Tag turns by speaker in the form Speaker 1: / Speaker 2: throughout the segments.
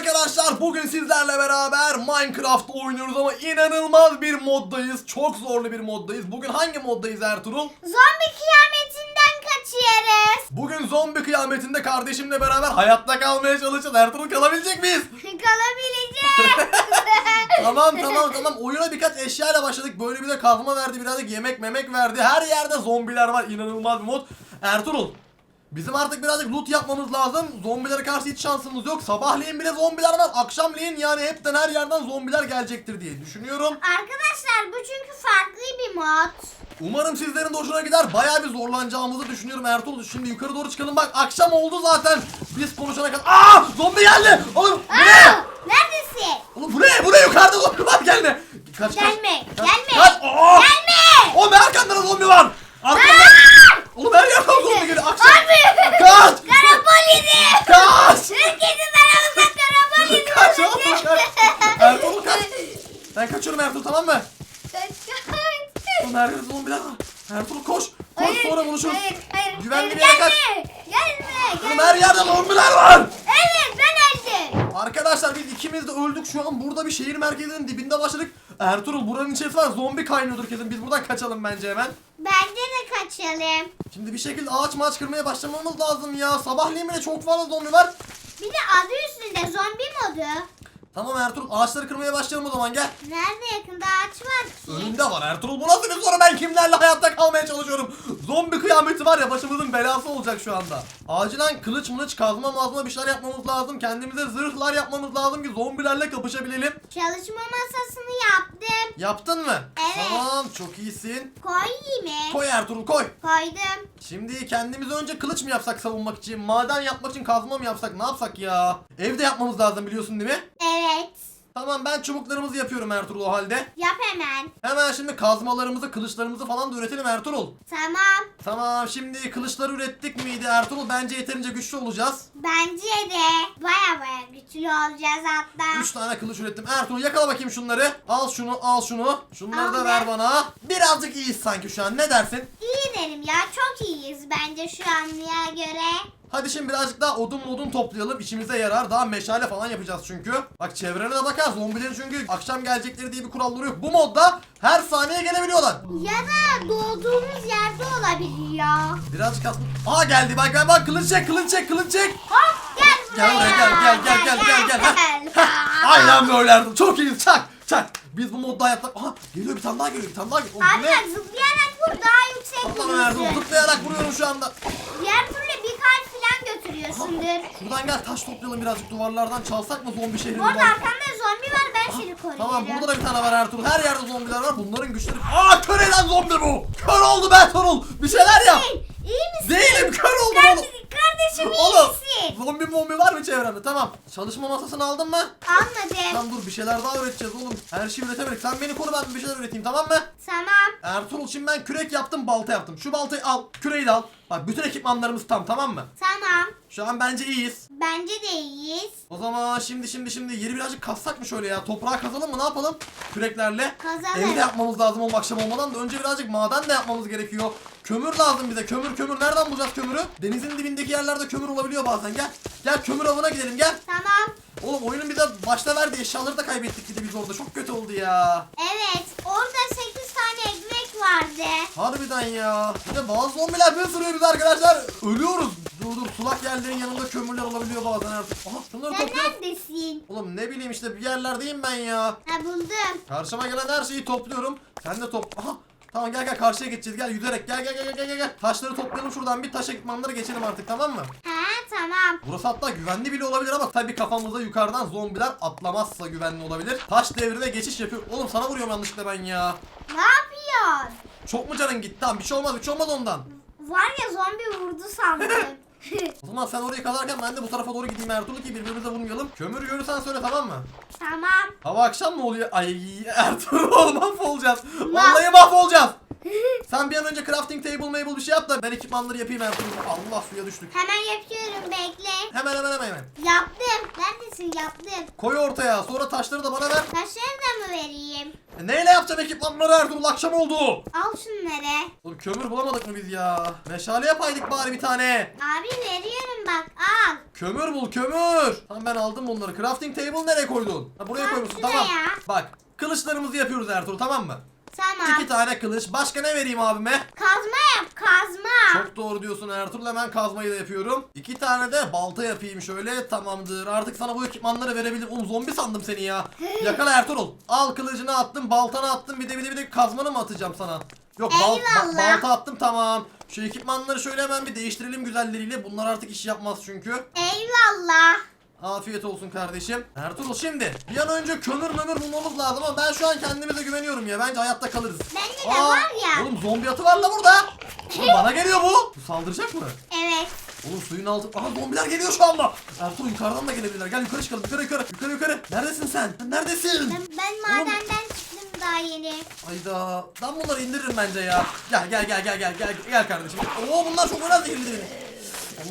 Speaker 1: arkadaşlar bugün sizlerle beraber Minecraft oynuyoruz ama inanılmaz bir moddayız. Çok zorlu bir moddayız. Bugün hangi moddayız Ertuğrul?
Speaker 2: Zombi kıyametinden kaçıyoruz.
Speaker 1: Bugün zombi kıyametinde kardeşimle beraber hayatta kalmaya çalışacağız. Ertuğrul kalabilecek miyiz?
Speaker 2: Kalabileceğiz.
Speaker 1: tamam tamam tamam. Oyuna birkaç eşyayla başladık. Böyle bir de kazma verdi, birazcık yemek memek verdi. Her yerde zombiler var. İnanılmaz bir mod. Ertuğrul Bizim artık birazcık loot yapmamız lazım. Zombilere karşı hiç şansımız yok. Sabahleyin bile zombiler var. Akşamleyin yani hepten her yerden zombiler gelecektir diye düşünüyorum.
Speaker 2: Arkadaşlar bu çünkü farklı bir mod.
Speaker 1: Umarım sizlerin de hoşuna gider. Bayağı bir zorlanacağımızı düşünüyorum Ertuğrul. Şimdi yukarı doğru çıkalım. Bak akşam oldu zaten. Biz konuşana kadar. Aa! Zombi geldi! Oğlum bu ne?
Speaker 2: Aa, neredesin?
Speaker 1: Oğlum bu ne? Bu ne? Yukarıda zombi var gelme. Kaç, kaç.
Speaker 2: Gelme,
Speaker 1: Kaç,
Speaker 2: gelme.
Speaker 1: Kaç. Aa!
Speaker 2: Gelme.
Speaker 1: Oğlum arkanda da zombi var. Arkanda. Oğlum her yerden zombi geliyor. Akşam.
Speaker 2: Abi.
Speaker 1: Kaç. Kaç.
Speaker 2: Karapolisi. Herkesin aramızda karapolisi.
Speaker 1: Kaç oğlum kaç. Ertuğrul kaç. Ben kaçıyorum Ertuğrul tamam mı?
Speaker 2: Kaç, kaç.
Speaker 1: Oğlum her yerde zombiler var. Ertuğrul koş. Koş
Speaker 2: Hayır,
Speaker 1: sonra buluşuruz.
Speaker 2: Hayır, hayır.
Speaker 1: Güvenli bir yere kaç.
Speaker 2: Gelme. Gelme.
Speaker 1: Oğlum her yerde zombiler var.
Speaker 2: Evet ben öldüm.
Speaker 1: Arkadaşlar biz ikimiz de öldük şu an burada bir şehir merkezinin dibinde başladık. Ertuğrul buranın içerisi var zombi kaynıyordur kesin biz buradan kaçalım bence hemen.
Speaker 2: Bence de kaçalım.
Speaker 1: Şimdi bir şekilde ağaç maç kırmaya başlamamız lazım ya. Sabahleyin bile çok fazla zombi var.
Speaker 2: Bir de adı üstünde zombi modu.
Speaker 1: Tamam Ertuğrul ağaçları kırmaya başlayalım o zaman gel.
Speaker 2: Nerede yakında ağaç var ki?
Speaker 1: Önünde var Ertuğrul bu nasıl bir soru ben kimlerle hayatta kalmaya çalışıyorum. Zombi kıyameti var ya başımızın belası olacak şu anda. Acilen kılıç mılıç kazma mazma bir şeyler yapmamız lazım. Kendimize zırhlar yapmamız lazım ki zombilerle kapışabilelim.
Speaker 2: Çalışma masasını yaptım.
Speaker 1: Yaptın mı?
Speaker 2: Evet.
Speaker 1: Tamam çok iyisin.
Speaker 2: Koyayım mı?
Speaker 1: Koy Ertuğrul koy.
Speaker 2: Koydum.
Speaker 1: Şimdi kendimize önce kılıç mı yapsak savunmak için, maden yapmak için kazma mı yapsak, ne yapsak ya? Evde yapmamız lazım biliyorsun değil mi?
Speaker 2: Evet.
Speaker 1: Tamam ben çubuklarımızı yapıyorum Ertuğrul o halde.
Speaker 2: Yap hemen.
Speaker 1: Hemen şimdi kazmalarımızı, kılıçlarımızı falan da üretelim Ertuğrul.
Speaker 2: Tamam.
Speaker 1: Tamam şimdi kılıçları ürettik miydi Ertuğrul? Bence yeterince güçlü olacağız.
Speaker 2: Bence de baya baya güçlü olacağız hatta.
Speaker 1: 3 tane kılıç ürettim. Ertuğrul yakala bakayım şunları. Al şunu, al şunu. Şunları da
Speaker 2: Aldım.
Speaker 1: ver bana. Birazcık iyiyiz sanki şu an. Ne dersin?
Speaker 2: İyi derim ya çok iyiyiz bence şu anlıya göre.
Speaker 1: Hadi şimdi birazcık daha odun modun toplayalım. İşimize yarar. Daha meşale falan yapacağız çünkü. Bak çevrene de bakar. Zombilerin çünkü akşam gelecekleri diye bir kuralları yok. Bu modda her saniye gelebiliyorlar.
Speaker 2: Ya da doğduğumuz yerde olabiliyor.
Speaker 1: Birazcık aslında... Aa geldi bak bak bak kılıç çek kılıç çek kılıç çek.
Speaker 2: Hop gel buraya.
Speaker 1: Gel buraya gel gel gel gel gel gel. Heh. Aynen böyle Ertuğrul. Çok iyiyiz çak çak. Biz bu modda hayatta... Aha geliyor bir tane daha geliyor bir tane daha geliyor.
Speaker 2: Abi bak zıplayarak vur daha yüksek vurursun.
Speaker 1: zıplayarak vuruyorum şu anda.
Speaker 2: Diğer türlü kalp falan götürüyorsundur.
Speaker 1: Şuradan gel taş toplayalım birazcık duvarlardan çalsak mı zombi şehrini?
Speaker 2: Bu arada arkamda zombi var ben seni koruyorum.
Speaker 1: Tamam burada da bir tane var Ertuğrul. Her yerde zombiler var. Bunların güçleri... Aa kör eden zombi bu. Kör oldu be Ertuğrul. Bir şeyler yap.
Speaker 2: İyi misin?
Speaker 1: Değilim kör oldum.
Speaker 2: Kardeşim, kardeşim iyi
Speaker 1: Oğlum
Speaker 2: misin?
Speaker 1: zombi mombi var mı çevremde? Tamam. Çalışma masasını aldın mı?
Speaker 2: Almadım.
Speaker 1: Tamam dur bir şeyler daha üreteceğiz oğlum. Her şeyi üretemedik. Sen beni koru ben bir şeyler üreteyim tamam mı?
Speaker 2: Tamam.
Speaker 1: Ertuğrul şimdi ben kürek yaptım balta yaptım. Şu baltayı al. Küreği de al. Bak bütün ekipmanlarımız tam tamam mı?
Speaker 2: Tamam.
Speaker 1: Şu an bence iyiyiz.
Speaker 2: Bence de iyiyiz.
Speaker 1: O zaman şimdi şimdi şimdi yeri birazcık kazsak mı şöyle ya? Toprağa kazalım mı ne yapalım? Küreklerle.
Speaker 2: Kazalım.
Speaker 1: Evde yapmamız lazım o akşam olmadan da önce birazcık maden de yapmamız gerekiyor. Kömür lazım bize. Kömür kömür. Nereden bulacağız kömürü? Denizin dibindeki yerlerde kömür olabiliyor bazen. Gel. Gel kömür avına gidelim gel.
Speaker 2: Tamam.
Speaker 1: Oğlum oyunun bir de başta verdi eşyaları da kaybettik gidi biz orada. Çok kötü oldu ya.
Speaker 2: Evet. Orada 8 tane ekmek vardı.
Speaker 1: Harbiden ya. Bir de bazı zombiler bir ısırıyor bizi arkadaşlar. Ölüyoruz. Dur dur sulak yerlerin yanında kömürler olabiliyor bazen artık. Aha şunları
Speaker 2: Sen
Speaker 1: toplayalım.
Speaker 2: neredesin?
Speaker 1: Oğlum ne bileyim işte bir yerlerdeyim ben ya.
Speaker 2: Ha buldum.
Speaker 1: Karşıma gelen her şeyi topluyorum. Sen de top... Aha! Tamam gel gel karşıya geçeceğiz. Gel yüzerek gel gel gel gel gel gel. Taşları toplayalım şuradan bir taş ekipmanları geçelim artık tamam mı?
Speaker 2: Ha tamam.
Speaker 1: Burası hatta güvenli bile olabilir ama tabii kafamıza yukarıdan zombiler atlamazsa güvenli olabilir. Taş devrine geçiş yapıyor. Oğlum sana vuruyorum yanlışlıkla ben ya.
Speaker 2: Ne yapıyorsun?
Speaker 1: Çok mu canın gitti? Tamam bir şey olmaz bir şey olmaz ondan.
Speaker 2: Var ya zombi vurdu sandım.
Speaker 1: O zaman sen orayı kazarken ben de bu tarafa doğru gideyim Ertuğrul ki birbirimize vurmayalım. Kömür görürsen söyle tamam mı?
Speaker 2: tamam.
Speaker 1: Hava akşam mı oluyor? Ay Ertuğrul mahvolacağız. Vallahi mahvolacağız. Sen bir an önce crafting table mable bir şey yap da ben ekipmanları yapayım Ertuğrul. Allah suya düştük.
Speaker 2: Hemen yapıyorum bekle.
Speaker 1: Hemen hemen hemen hemen.
Speaker 2: Yaptım. Neredesin yaptın.
Speaker 1: Koy ortaya. Sonra taşları da bana ver.
Speaker 2: Taşları da mı vereyim?
Speaker 1: E, neyle yapacağım ekipmanları Ertuğrul? Akşam oldu.
Speaker 2: Al şunları.
Speaker 1: Oğlum kömür bulamadık mı biz ya? Meşale yapaydık bari bir tane.
Speaker 2: Abi veriyorum bak al.
Speaker 1: Kömür bul kömür. Tamam ben aldım bunları. Crafting table nereye koydun? Ha buraya
Speaker 2: Tam
Speaker 1: koymuşsun
Speaker 2: şuraya.
Speaker 1: tamam. Bak kılıçlarımızı yapıyoruz Ertuğrul tamam mı?
Speaker 2: Tamam.
Speaker 1: İki tane kılıç. Başka ne vereyim abime?
Speaker 2: Kazma yap kazma.
Speaker 1: Çok doğru diyorsun Ertuğrul. Hemen kazmayı da yapıyorum. İki tane de balta yapayım şöyle. Tamamdır. Artık sana bu ekipmanları verebilirim. Oğlum zombi sandım seni ya. Yakala Ertuğrul. Al kılıcını attım. Baltanı attım. Bir de bir de bir de kazmanı mı atacağım sana? Yok bal, ba- balta attım tamam. Şu ekipmanları şöyle hemen bir değiştirelim güzelleriyle. Bunlar artık iş yapmaz çünkü.
Speaker 2: Eyvallah.
Speaker 1: Afiyet olsun kardeşim. Ertuğrul şimdi bir an önce kömür mömür bulmamız lazım ama ben şu an kendimize güveniyorum ya. Bence hayatta kalırız.
Speaker 2: Bende de var ya.
Speaker 1: Oğlum zombi atı var la burada. Oğlum bana geliyor bu. Bu saldıracak mı?
Speaker 2: Evet.
Speaker 1: Oğlum suyun altı... Aha zombiler geliyor şu anda. Ertuğrul yukarıdan da gelebilirler. Gel yukarı çıkalım. Yukarı yukarı. Yukarı yukarı. Neredesin sen? Sen Neredesin?
Speaker 2: Ben, ben madenden çıktım daha yeni.
Speaker 1: Ayda. Ben bunları indiririm bence ya. Gel gel gel gel gel gel gel kardeşim. Oo bunlar çok önemli zehirli.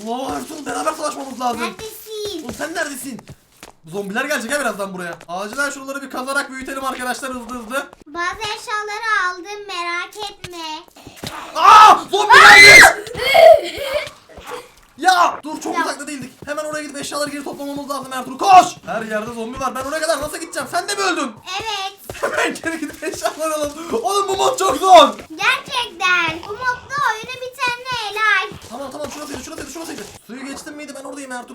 Speaker 1: Allah Ertuğrul beraber savaşmamız lazım.
Speaker 2: Neredesin?
Speaker 1: Oğlum sen neredesin? Zombiler gelecek ha birazdan buraya. Acilen şuraları bir kazarak büyütelim arkadaşlar hızlı hızlı.
Speaker 2: Bazı eşyaları aldım merak etme.
Speaker 1: Aa! Zombi gelmiş! ya dur çok uzakta değildik. Hemen oraya gidip eşyaları geri toplamamız lazım Ertuğrul. Koş! Her yerde zombi var. Ben oraya kadar nasıl gideceğim? Sen de mi öldün?
Speaker 2: Evet.
Speaker 1: Hemen geri gidip eşyaları alalım. Oğlum bu mod çok zor.
Speaker 2: Gerçekten. Bu modda oyunu bitenle helal.
Speaker 1: Tamam tamam şurasıydı şurasıydı şurasıydı. Suyu geçtim miydi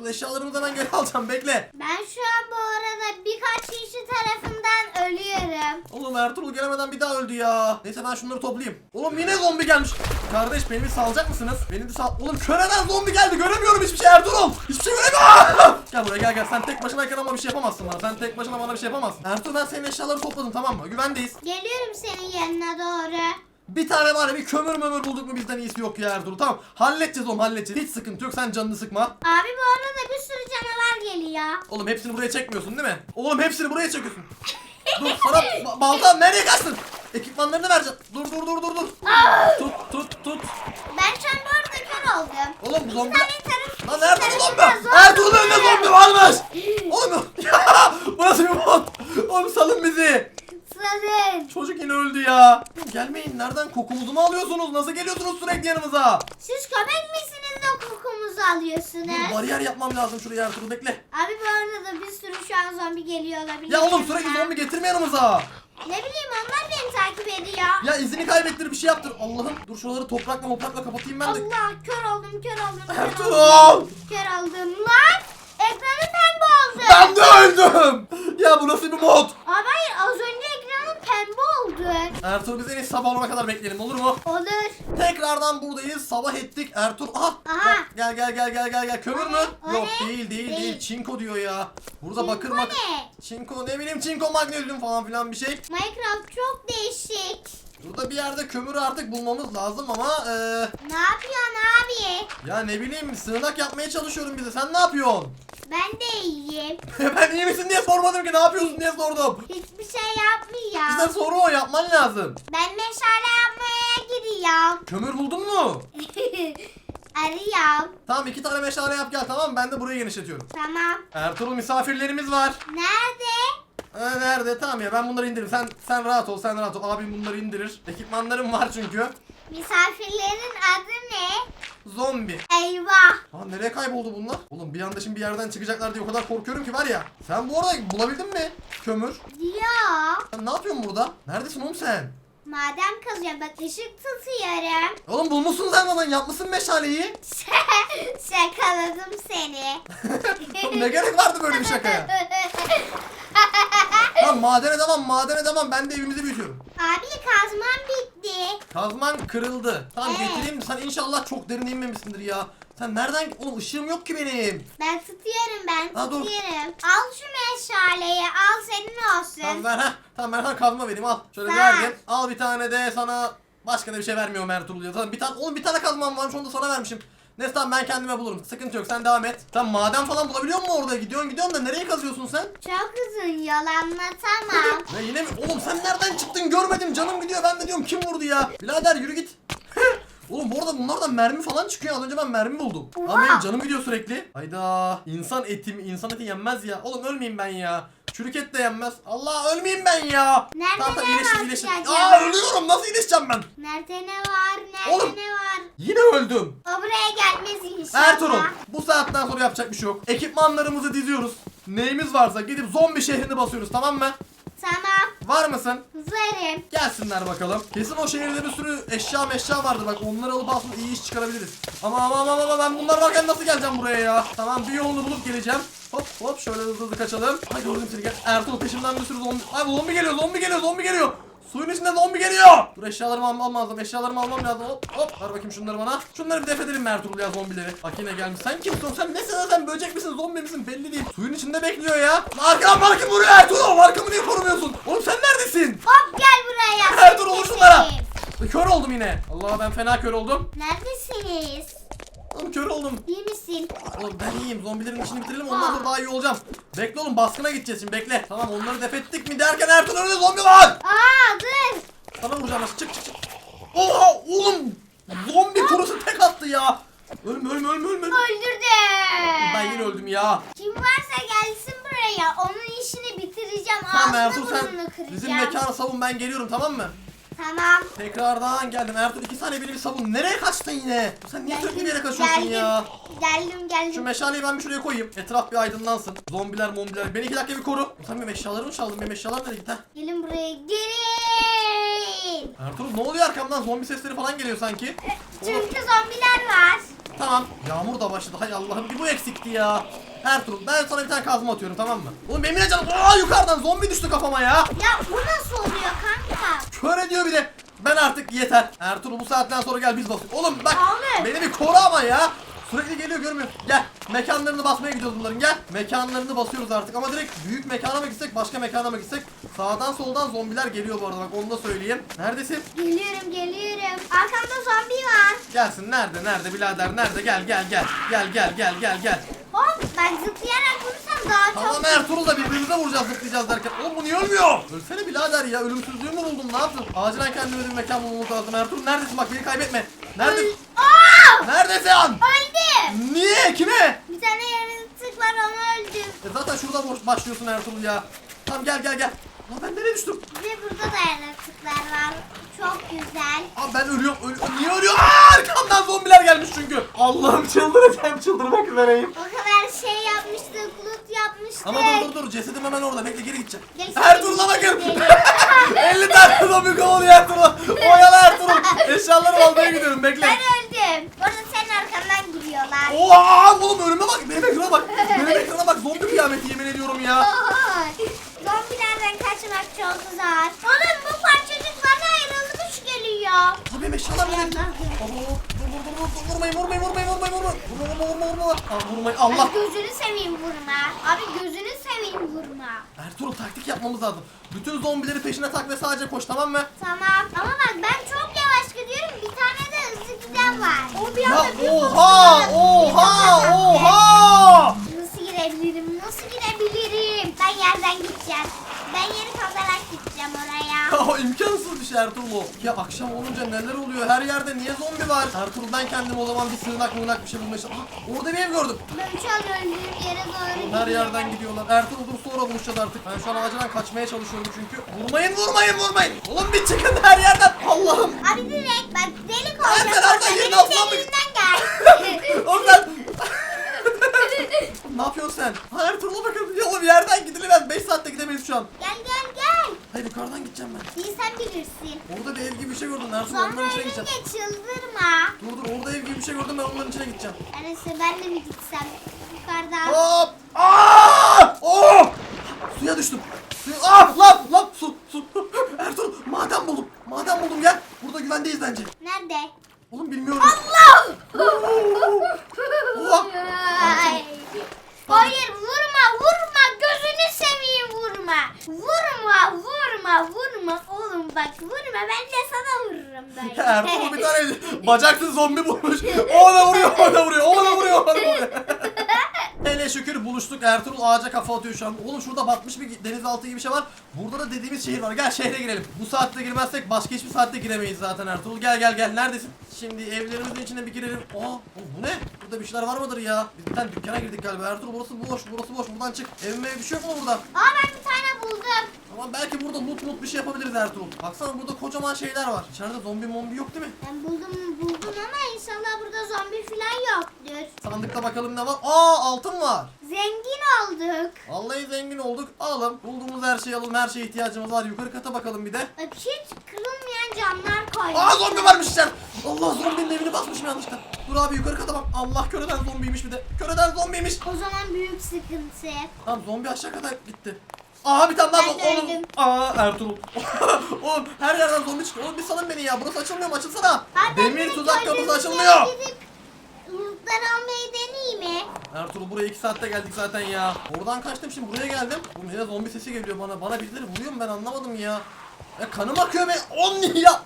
Speaker 1: ben oradayım Ertuğrul. Eşyalarımızı hemen geri alacağım bekle.
Speaker 2: Ben şu an bu arada birkaç kişi tarafından ölüyorum.
Speaker 1: Oğlum Ertuğrul gelemeden bir daha öldü ya. Neyse ben şunları toplayayım. Oğlum yine zombi gelmiş. Kardeş beni bir salacak mısınız? Beni de sal... Oğlum köreden zombi geldi. Göremiyorum hiçbir şey Ertuğrul. Hiçbir şey göremiyorum. gel buraya gel gel. Sen tek başınayken ama bir şey yapamazsın bana. Sen tek başına bana bir şey yapamazsın. Ertuğrul ben senin eşyaları topladım tamam mı? Güvendeyiz.
Speaker 2: Geliyorum senin yanına doğru.
Speaker 1: Bir tane var ya bir kömür mömür bulduk mu bizden iyisi yok ya Ertuğrul. Tamam halledeceğiz oğlum halledeceğiz. Hiç sıkıntı yok sen canını sıkma.
Speaker 2: Abi bu arada bir sürü canavar geliyor.
Speaker 1: Oğlum hepsini buraya çekmiyorsun değil mi? Oğlum hepsini buraya çekiyorsun. dur sana ba- balta nereye kaçtın? Ekipmanlarını vereceğim. Dur dur dur dur dur. tut tut tut.
Speaker 2: Ben şu an bu arada kör oldum.
Speaker 1: Oğlum zombi.
Speaker 2: Tane taraf...
Speaker 1: Lan bu zombi? Ertuğrul'un önünde zombi varmış. Oğlum ya burası bir mod. Oğlum salın bizi.
Speaker 2: Sığın.
Speaker 1: Çocuk yine öldü ya. Gelmeyin nereden kokumuzu mu alıyorsunuz? Nasıl geliyorsunuz sürekli yanımıza?
Speaker 2: Siz köpek misiniz de kokumuzu
Speaker 1: Dur,
Speaker 2: alıyorsunuz?
Speaker 1: bariyer yapmam lazım şuraya Ertuğrul bekle.
Speaker 2: Abi bu arada da bir sürü şu an zombi geliyor olabilir.
Speaker 1: Ya oğlum sürekli
Speaker 2: yanına.
Speaker 1: zombi getirme yanımıza.
Speaker 2: Ne bileyim onlar beni takip ediyor.
Speaker 1: Ya izini kaybettir bir şey yaptır. Allah'ım dur şuraları toprakla toprakla kapatayım ben de.
Speaker 2: Allah kör oldum kör oldum kör oldum.
Speaker 1: Ertuğrul!
Speaker 2: Kör oldum lan. Ekranı pembe oldu.
Speaker 1: Ben de öldüm. Ya bu nasıl bir mod?
Speaker 2: Abi hayır az önce pembe oldu.
Speaker 1: Ertuğrul biz en iyisi sabah olana kadar bekleyelim olur mu?
Speaker 2: Olur.
Speaker 1: Tekrardan buradayız. Sabah ettik. Ertuğrul. Aha.
Speaker 2: Aha.
Speaker 1: Gel gel gel gel gel gel. Kömür mü?
Speaker 2: O
Speaker 1: Yok
Speaker 2: ne?
Speaker 1: değil değil değil.
Speaker 2: Değil.
Speaker 1: Çinko diyor ya. Burada
Speaker 2: Çinko
Speaker 1: bakır mak.
Speaker 2: ne?
Speaker 1: Çinko ne bileyim çinko magnezyum falan filan bir şey.
Speaker 2: Minecraft çok değişik.
Speaker 1: Burada bir yerde kömürü artık bulmamız lazım ama eee
Speaker 2: Ne yapıyorsun abi?
Speaker 1: ya ne bileyim sığınak yapmaya çalışıyorum bize. Sen ne yapıyorsun?
Speaker 2: Ben de iyiyim.
Speaker 1: ben iyi misin diye sormadım ki ne yapıyorsun diye sordum.
Speaker 2: Hiçbir şey yapmıyor.
Speaker 1: Bize soru o yapman lazım.
Speaker 2: Ben meşale yapmaya gidiyorum.
Speaker 1: Kömür buldun mu?
Speaker 2: Arıyorum.
Speaker 1: Tamam iki tane meşale yap gel tamam mı? Ben de burayı genişletiyorum.
Speaker 2: Tamam.
Speaker 1: Ertuğrul misafirlerimiz var.
Speaker 2: Nerede?
Speaker 1: Ee, nerede? Tamam ya ben bunları indiririm. Sen sen rahat ol, sen rahat ol. Abim bunları indirir. Ekipmanlarım var çünkü.
Speaker 2: Misafirlerin adı ne?
Speaker 1: Zombi.
Speaker 2: Eyvah.
Speaker 1: Aa nereye kayboldu bunlar? Oğlum bir anda şimdi bir yerden çıkacaklar diye o kadar korkuyorum ki var ya. Sen bu arada bulabildin mi? Kömür.
Speaker 2: Ya.
Speaker 1: Sen ne yapıyorsun burada? Neredesin oğlum sen?
Speaker 2: Madem kazıyorum bak ışık tutuyorum.
Speaker 1: Oğlum bulmuşsun sen lan yapmışsın meşaleyi.
Speaker 2: Şakaladım seni.
Speaker 1: Oğlum ne gerek vardı böyle bir şakaya? Lan madene devam madene devam ben de evimizi büyütüyorum.
Speaker 2: Abi kazmam bitti.
Speaker 1: Kazman kırıldı. Tamam
Speaker 2: Evet.
Speaker 1: getireyim sen inşallah çok derin inmemişsindir ya. Sen nereden oğlum ışığım yok ki benim.
Speaker 2: Ben tutuyorum ben
Speaker 1: Ha, dur.
Speaker 2: tutuyorum. Al şu meşaleyi al senin olsun.
Speaker 1: Tamam ver ha. Tamam ver ha kazma vereyim al. Şöyle
Speaker 2: Ver.
Speaker 1: verdim. Al bir tane de sana başka da bir şey vermiyorum Ertuğrul ya. Tamam bir tane oğlum bir tane kazmam varmış onu da sana vermişim. Neyse tamam ben kendime bulurum. Sıkıntı yok sen devam et. Tamam maden falan bulabiliyor musun orada? Gidiyorsun gidiyorsun da nereye kazıyorsun sen?
Speaker 2: Çok uzun yol anlatamam.
Speaker 1: Ya yine mi? Oğlum sen nereden çıktın görmedim canım gidiyor ben de diyorum kim vurdu ya? Birader yürü git. Oğlum bu arada bunlardan mermi falan çıkıyor. Az önce ben mermi buldum. Ama benim canım gidiyor sürekli. Hayda. İnsan eti mi? İnsan eti yenmez ya. Oğlum ölmeyeyim ben ya. Çürük et de yenmez. Allah ölmeyeyim ben ya.
Speaker 2: Nerede
Speaker 1: Tamam, tamam,
Speaker 2: ne
Speaker 1: iyileştim,
Speaker 2: var
Speaker 1: iyileştim.
Speaker 2: ki acaba?
Speaker 1: Aa ölüyorum. Nasıl iyileşeceğim ben?
Speaker 2: Nerede ne var? Nerede
Speaker 1: Oğlum.
Speaker 2: ne var?
Speaker 1: Yine öldüm.
Speaker 2: O buraya gelmez inşallah.
Speaker 1: Ertuğrul bu saatten sonra yapacak bir şey yok. Ekipmanlarımızı diziyoruz. Neyimiz varsa gidip zombi şehrini basıyoruz tamam mı?
Speaker 2: Tamam.
Speaker 1: Var mısın?
Speaker 2: Varım.
Speaker 1: Gelsinler bakalım. Kesin o şehirde bir sürü eşya meşya vardı bak onları alıp aslında iyi iş çıkarabiliriz. Ama ama ama ama ben bunlar varken nasıl geleceğim buraya ya? Tamam bir yolunu bulup geleceğim. Hop hop şöyle hızlı hızlı kaçalım. Ay gördüm seni gel. Ertuğrul peşimden bir sürü zombi. Ay zombi geliyor zombi geliyor zombi geliyor. Suyun içinde zombi geliyor. Dur eşyalarımı almam lazım. Eşyalarımı almam lazım. Hop hop. Ver bakayım şunları bana. Şunları bir def edelim Ertuğrul ya zombileri. Bak yine gelmiş. Sen kimsin? Sen nesin? Sen böcek misin? Zombi misin? Belli değil. Suyun içinde bekliyor ya. Arkadan kim vuruyor Ertuğrul? Arkamı niye korumuyorsun? Oğlum sen neredesin?
Speaker 2: Hop gel buraya.
Speaker 1: Ertuğrul vur şunlara. Kör oldum yine. Allah ben fena kör oldum.
Speaker 2: Neredesiniz?
Speaker 1: Oğlum kör oldum.
Speaker 2: İyi misin?
Speaker 1: Oğlum ben iyiyim. Zombilerin işini bitirelim ondan sonra daha iyi olacağım. Bekle oğlum baskına gideceğiz şimdi bekle. Tamam onları def ettik mi derken Ertuğrul önünde zombi var.
Speaker 2: Aa dur.
Speaker 1: Sana vuracağım nasıl çık çık çık. Oha oğlum. Zombi kurusu tek attı ya. Ölme ölme ölme ölme.
Speaker 2: Öldürdüm.
Speaker 1: Ben yine öldüm ya.
Speaker 2: Kim varsa gelsin buraya. Onun işini bitireceğim.
Speaker 1: Tamam
Speaker 2: Ağzını
Speaker 1: Ertuğrul sen
Speaker 2: kıracağım.
Speaker 1: bizim mekanı savun ben geliyorum tamam mı?
Speaker 2: Tamam.
Speaker 1: Tekrardan geldim Ertuğrul iki saniye beni bir savun. Nereye kaçtın yine? Sen niye sürekli bir yere kaçıyorsun
Speaker 2: geldim.
Speaker 1: ya?
Speaker 2: Geldim geldim.
Speaker 1: Şu meşaleyi ben bir şuraya koyayım. Etraf bir aydınlansın. Zombiler mombiler. Beni iki dakika bir koru. Sen benim eşyalarımı çaldın. Benim eşyalar nereye gitti?
Speaker 2: Gelin buraya. Gelin.
Speaker 1: Ertuğrul ne oluyor arkamdan? Zombi sesleri falan geliyor sanki.
Speaker 2: Çünkü zombiler var.
Speaker 1: Tamam. Yağmur da başladı. Hay Allah'ım bir bu eksikti ya. Ertuğrul ben sana bir tane kazma atıyorum tamam mı? Oğlum benim yine canım. Aa yukarıdan zombi düştü kafama ya.
Speaker 2: Ya bu nasıl oluyor kanka?
Speaker 1: Kör ediyor bir de. Ben artık yeter. Ertuğrul bu saatten sonra gel biz basıyoruz. Oğlum bak
Speaker 2: Abi.
Speaker 1: beni bir koru ama ya. Sürekli geliyor görmüyor. Gel. Mekanlarını basmaya gidiyoruz bunların gel. Mekanlarını basıyoruz artık ama direkt büyük mekana mı gitsek başka mekana mı gitsek? Sağdan soldan zombiler geliyor bu arada bak onu da söyleyeyim. Neredesin?
Speaker 2: Geliyorum geliyorum. Arkamda zombi var.
Speaker 1: Gelsin nerede nerede birader nerede gel gel gel. Gel gel gel gel gel.
Speaker 2: Hop ben zıplayarak vurursam daha çok.
Speaker 1: Tamam Ertuğrul da birbirimize vuracağız zıplayacağız derken. Oğlum bu niye ölmüyor? Ölsene birader ya ölümsüzlüğü mü buldun ne yaptın? Acilen kendime bir mekan bulmamız lazım Ertuğrul neredesin bak beni kaybetme. Nerede?
Speaker 2: Aa!
Speaker 1: Neredesin?
Speaker 2: Öldüm.
Speaker 1: Niye? Kime?
Speaker 2: Bir tane yaratık var onu öldüm.
Speaker 1: E zaten şurada boş başlıyorsun Ertuğrul ya. Tamam gel gel gel. Lan ben nereye düştüm?
Speaker 2: Ve burada da yaratıklar var. Çok güzel.
Speaker 1: Aa ben ölüyorum. Ölü Niye ölüyor? Aa, arkamdan zombiler gelmiş çünkü. Allah'ım çıldıracağım çıldırmak üzereyim.
Speaker 2: O kadar şey yapmıştık, loot yapmıştık.
Speaker 1: Ama dur dur dur cesedim hemen orada. Bekle geri gideceğim.
Speaker 2: Gel,
Speaker 1: Ertuğrul'a bakın.
Speaker 2: gidelim.
Speaker 1: 50 tane zombi kovalıyor Ertuğrul. Oyalı Ertuğrul. Eşyalarımı almaya gidiyorum bekle.
Speaker 2: Ben öldüm. Orada senin arkandan giriyorlar.
Speaker 1: Oha oğlum önüme bak. Benim ekrana bak. Benim ekrana bak. Zombi kıyameti yemin ediyorum ya.
Speaker 2: Oy. Zombilerden kaçmak çok zor. Oğlum bu parçacık bana ayrılmış geliyor.
Speaker 1: Abi benim eşyalar nereye gitti? Aa, Dur dur dur dur dur vurmayın vurmayın vurmayın vurmayın vurmayın. Vurma vurma vurma vurma. Aa, vurmayın Allah.
Speaker 2: Abi gözünü seveyim vurma. Abi gözünü seveyim vurma.
Speaker 1: Taktik yapmamız lazım. Bütün zombileri peşine tak ve sadece koş tamam mı?
Speaker 2: Tamam. Ama bak ben çok yavaş gidiyorum. Bir tane de hızlı giden var. O bir
Speaker 1: Ya
Speaker 2: anda bir
Speaker 1: oha oha oha.
Speaker 2: Nasıl girebilirim? Nasıl girebilirim? Ben yerden gideceğim. Ben yeri kazarak gideceğim oraya.
Speaker 1: O imkansız bir şey Ertuğrul o. Ya akşam olunca neler oluyor? Her yerde niye zombi var? Ertuğrul ben kendim o zaman bir sığınak mığınak bir şey bulmaya çalışıyorum. Aha, orada bir ev gördüm.
Speaker 2: Ben şu an öldüğüm yere doğru
Speaker 1: Her
Speaker 2: gidiyorum.
Speaker 1: yerden gidiyorlar. Ertuğrul dur sonra buluşacağız artık. Ben şu an acilen kaçmaya çalışıyorum çünkü. Vurmayın vurmayın vurmayın. Oğlum bir çıkın her yerden. Allah'ım.
Speaker 2: Abi direkt bak delik olacak. orada.
Speaker 1: oradan yerin altından mı- sen... ne yapıyorsun sen? Ha Ertuğrul'a bakın. Ya oğlum yerden gidilemez. 5 saatte gidemeyiz şu an.
Speaker 2: gel gel gel.
Speaker 1: Hayır yukarıdan gideceğim ben.
Speaker 2: İyi sen bilirsin.
Speaker 1: Orada bir ev gibi bir şey gördüm.
Speaker 2: Sonra
Speaker 1: onların içine gideceğim.
Speaker 2: çıldırma.
Speaker 1: Dur dur orada ev gibi bir şey gördüm ben onların içine gideceğim.
Speaker 2: Neyse ben de mi gitsem? Yukarıdan.
Speaker 1: Hop! Aa! Oh! Suya düştüm. Suya... Ah! Lan! Lan! Su! Su! Ertuğrul! Maden buldum. Maden buldum gel. Burada güvendeyiz bence.
Speaker 2: Nerede?
Speaker 1: Oğlum bilmiyorum.
Speaker 2: Allah!
Speaker 1: Oha!
Speaker 2: Ay. Hayır vurma vurma gözünü seveyim vurma. Vurma vurma vurma oğlum bak vurma ben de sana vururum böyle.
Speaker 1: Ertuğrul bir tane bacaksız zombi bulmuş. O da vuruyor, o da vuruyor, o da vuruyor, o da vuruyor. Hele şükür buluştuk. Ertuğrul ağaca kafa atıyor şu an. Oğlum şurada batmış bir denizaltı gibi bir şey var. Burada da dediğimiz şehir var. Gel şehre girelim. Bu saatte girmezsek başka hiçbir saatte giremeyiz zaten Ertuğrul. Gel gel gel. Neredesin? Şimdi evlerimizin içine bir girelim. Aa oğlum bu ne? Burada bir şeyler var mıdır ya? Biz bir tane dükkana girdik galiba. Ertuğrul burası boş. Burası boş. Buradan çık. Evime bir şey yok mu burada?
Speaker 2: Aa ben bir tane buldum.
Speaker 1: Tamam belki burada loot loot bir şey yapabiliriz Ertuğrul. Baksana burada kocaman şeyler var. İçeride zombi mombi yok değil mi?
Speaker 2: Ben buldum buldum ama inşallah burada zombi falan yoktur.
Speaker 1: Sandıkta bakalım ne var. Aa altın var.
Speaker 2: Zengin olduk.
Speaker 1: Vallahi zengin olduk. Alalım. Bulduğumuz her şeyi alalım. Her şeye ihtiyacımız var. Yukarı kata bakalım bir de.
Speaker 2: Bak hiç kırılmayan camlar koydum.
Speaker 1: Aa zombi varmış içeride. Allah zombinin evini basmışım yanlışlıkla. Dur abi yukarı kata bak. Allah köreden zombiymiş bir de. Köreden zombiymiş.
Speaker 2: O zaman büyük sıkıntı.
Speaker 1: Tamam zombi aşağı kadar gitti. Aha bir tane daha
Speaker 2: Ben de
Speaker 1: Oğlum.
Speaker 2: öldüm.
Speaker 1: Aa Ertuğrul. Oğlum her yerden zombi çıkıyor. Oğlum bir salın beni ya. Burası açılmıyor mu? Açılsana.
Speaker 2: Abi, ben
Speaker 1: Demir
Speaker 2: direkt
Speaker 1: tuzak kapısı açılmıyor.
Speaker 2: Gidip lootlar almayı deneyeyim mi?
Speaker 1: Ertuğrul buraya 2 saatte geldik zaten ya. Oradan kaçtım şimdi buraya geldim. Bu yine zombi sesi geliyor bana. Bana birileri vuruyor mu ben anlamadım ya. Ya kanım akıyor be. 10 ya.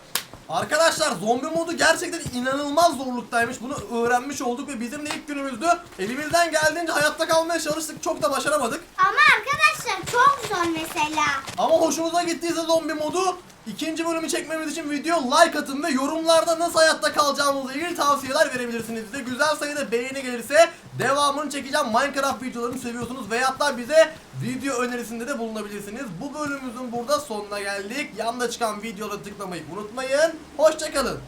Speaker 1: Arkadaşlar zombi modu gerçekten inanılmaz zorluktaymış. Bunu öğrenmiş olduk ve bizim de ilk günümüzdü. Elimizden geldiğince hayatta kalmaya çalıştık. Çok da başaramadık.
Speaker 2: Ama arkadaşlar çok zor mesela.
Speaker 1: Ama hoşunuza gittiyse zombi modu ikinci bölümü çekmemiz için video like atın ve yorumlarda nasıl hayatta kalacağımızla ilgili tavsiyeler verebilirsiniz bize. Güzel sayıda beğeni gelirse devamını çekeceğim. Minecraft videolarını seviyorsunuz ve hatta bize video önerisinde de bulunabilirsiniz. Bu bölümümüzün burada sonuna geldik. Yanda çıkan videoları tıklamayı unutmayın. Hoşçakalın.